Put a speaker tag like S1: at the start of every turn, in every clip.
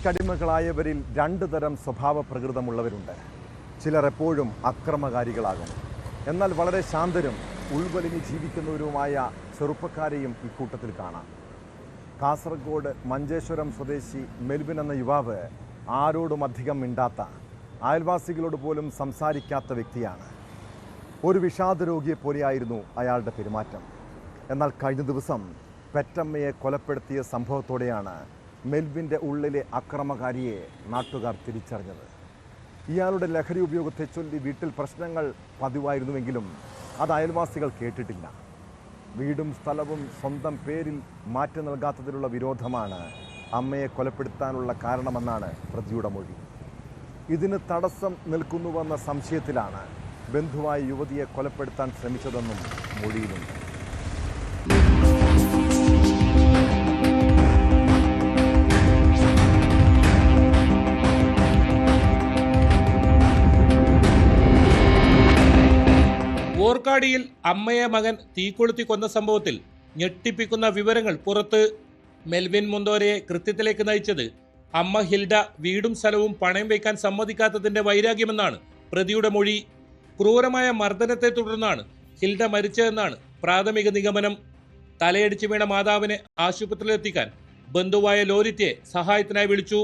S1: ലഹരിക്കടിമകളായവരിൽ രണ്ട് തരം സ്വഭാവ പ്രകൃതമുള്ളവരുണ്ട് ചിലർ എപ്പോഴും അക്രമകാരികളാകും എന്നാൽ വളരെ ശാന്തരും ഉൾവലിഞ്ഞ് ജീവിക്കുന്നവരുമായ ചെറുപ്പക്കാരെയും ഇക്കൂട്ടത്തിൽ കാണാം. കാസർഗോഡ് മഞ്ചേശ്വരം സ്വദേശി മെൽവിൻ എന്ന യുവാവ് ആരോടും അധികം മിണ്ടാത്ത അയൽവാസികളോട് പോലും സംസാരിക്കാത്ത വ്യക്തിയാണ്. ഒരു വിഷാദ രോഗിയെ പോലെയായിരുന്നു അയാളുടെ പെരുമാറ്റം. എന്നാൽ കഴിഞ്ഞ ദിവസം പെറ്റമ്മയെ കൊലപ്പെടുത്തിയ സംഭവത്തോടെയാണ് മെൽവിന്റെ ഉള്ളിലെ അക്രമകാരിയെ നാട്ടുകാർ തിരിച്ചറിഞ്ഞത്. ഇയാളുടെ ലഹരി ഉപയോഗത്തെ ചൊല്ലി വീട്ടിൽ പ്രശ്നങ്ങൾ പതിവായിരുന്നുവെങ്കിലും അത് അയൽവാസികൾ കേട്ടിട്ടില്ല. വീടും സ്ഥലവും സ്വന്തം പേരിൽ മാറ്റി നൽകാത്തതിലുള്ള വിരോധമാണ് അമ്മയെ കൊലപ്പെടുത്താനുള്ള കാരണമെന്നാണ് പ്രതിയുടെ മൊഴി. ഇതിന് തടസ്സം നിൽക്കുന്നുവെന്ന സംശയത്തിലാണ് ബന്ധുവായ യുവതിയെ കൊലപ്പെടുത്താൻ ശ്രമിച്ചതെന്നും മൊഴിയിലുണ്ട്.
S2: ഓർക്കാടിയിൽ അമ്മയെ മകൻ തീകൊളുത്തി കൊന്ന സംഭവത്തിൽ ഞെട്ടിപ്പിക്കുന്ന വിവരങ്ങൾ പുറത്ത് മെൽവിൻ മുന്തോരയെ കൃത്യത്തിലേക്ക് നയിച്ചത് അമ്മ ഹിൽഡ വീടും സ്ഥലവും പണയം വയ്ക്കാൻ സമ്മതിക്കാത്തതിന്റെ വൈരാഗ്യമെന്നാണ് പ്രതിയുടെ മൊഴി. ക്രൂരമായ മർദ്ദനത്തെ തുടർന്നാണ് ഹിൽഡ മരിച്ചതെന്നാണ് പ്രാഥമിക നിഗമനം. തലയടിച്ചു വീണ മാതാവിനെ ആശുപത്രിയിലെത്തിക്കാൻ ബന്ധുവായ ലോലിറ്റയെ സഹായത്തിനായി വിളിച്ചു.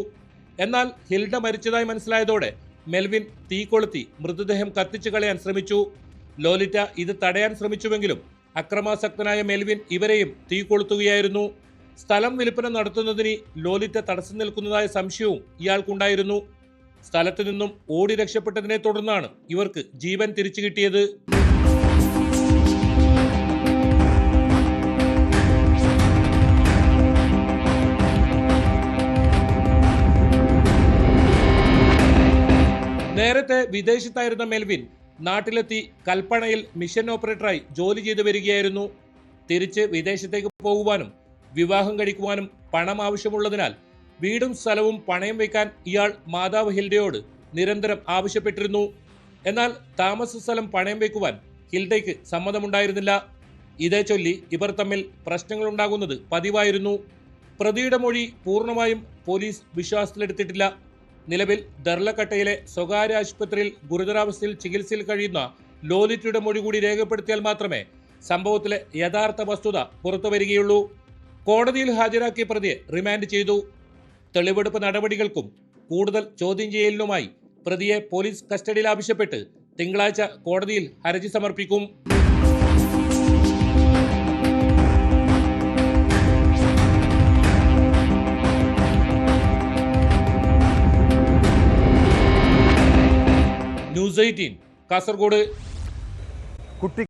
S2: എന്നാൽ ഹിൽഡ മരിച്ചതായി മനസ്സിലായതോടെ മെൽവിൻ തീ കൊളുത്തി മൃതദേഹം കത്തിച്ചു കളയാൻ ശ്രമിച്ചു. ലോലിറ്റ ഇത് തടയാൻ ശ്രമിച്ചുവെങ്കിലും അക്രമാസക്തനായ മെൽവിൻ ഇവരെയും തീ കൊളുത്തുകയായിരുന്നു. സ്ഥലം വിൽപ്പന നടത്തുന്നതിന് ലോലിറ്റ തടസ്സം നിൽക്കുന്നതായ സംശയവും ഇയാൾക്കുണ്ടായിരുന്നു. സ്ഥലത്തു നിന്നും ഓടി രക്ഷപ്പെട്ടതിനെ തുടർന്നാണ് ഇവർക്ക് ജീവൻ തിരിച്ചു കിട്ടിയത്. നേരത്തെ വിദേശത്തായിരുന്ന മെൽവിൻ നാട്ടിലെത്തി കൽപ്പണയിൽ മിഷൻ ഓപ്പറേറ്ററായി ജോലി ചെയ്തു വരികയായിരുന്നു. തിരിച്ച് വിദേശത്തേക്ക് പോകുവാനും വിവാഹം കഴിക്കുവാനും പണം ആവശ്യമുള്ളതിനാൽ വീടും സ്ഥലവും പണയം വയ്ക്കാൻ ഇയാൾ മാതാവ് ഹിൽഡയോട് നിരന്തരം ആവശ്യപ്പെട്ടിരുന്നു. എന്നാൽ താമസ സ്ഥലം പണയം വയ്ക്കുവാൻ ഹിൽഡയ്ക്ക് സമ്മതമുണ്ടായിരുന്നില്ല. ഇതേ ചൊല്ലി ഇവർ തമ്മിൽ പ്രശ്നങ്ങളുണ്ടാകുന്നത് പതിവായിരുന്നു. പ്രതിയുടെ മൊഴി പൂർണമായും പോലീസ് വിശ്വാസത്തിലെടുത്തിട്ടില്ല. നിലവിൽ ദർലക്കട്ടയിലെ സ്വകാര്യ ആശുപത്രിയിൽ ഗുരുതരാവസ്ഥയിൽ ചികിത്സയിൽ കഴിയുന്ന ലോലിറ്റയുടെ മൊഴി കൂടി രേഖപ്പെടുത്തിയാൽ മാത്രമേ സംഭവത്തിലെ യഥാർത്ഥ വസ്തുത പുറത്തു വരികയുള്ളൂ. കോടതിയിൽ ഹാജരാക്കിയ പ്രതിയെ റിമാൻഡ് ചെയ്തു. തെളിവെടുപ്പ് നടപടികൾക്കും കൂടുതൽ ചോദ്യം ചെയ്യലിനുമായി പ്രതിയെ പോലീസ് കസ്റ്റഡിയിൽ ആവശ്യപ്പെട്ട് തിങ്കളാഴ്ച കോടതിയിൽ ഹർജി സമർപ്പിക്കും. News eighteen Kasaragod.
S1: കുട്ടി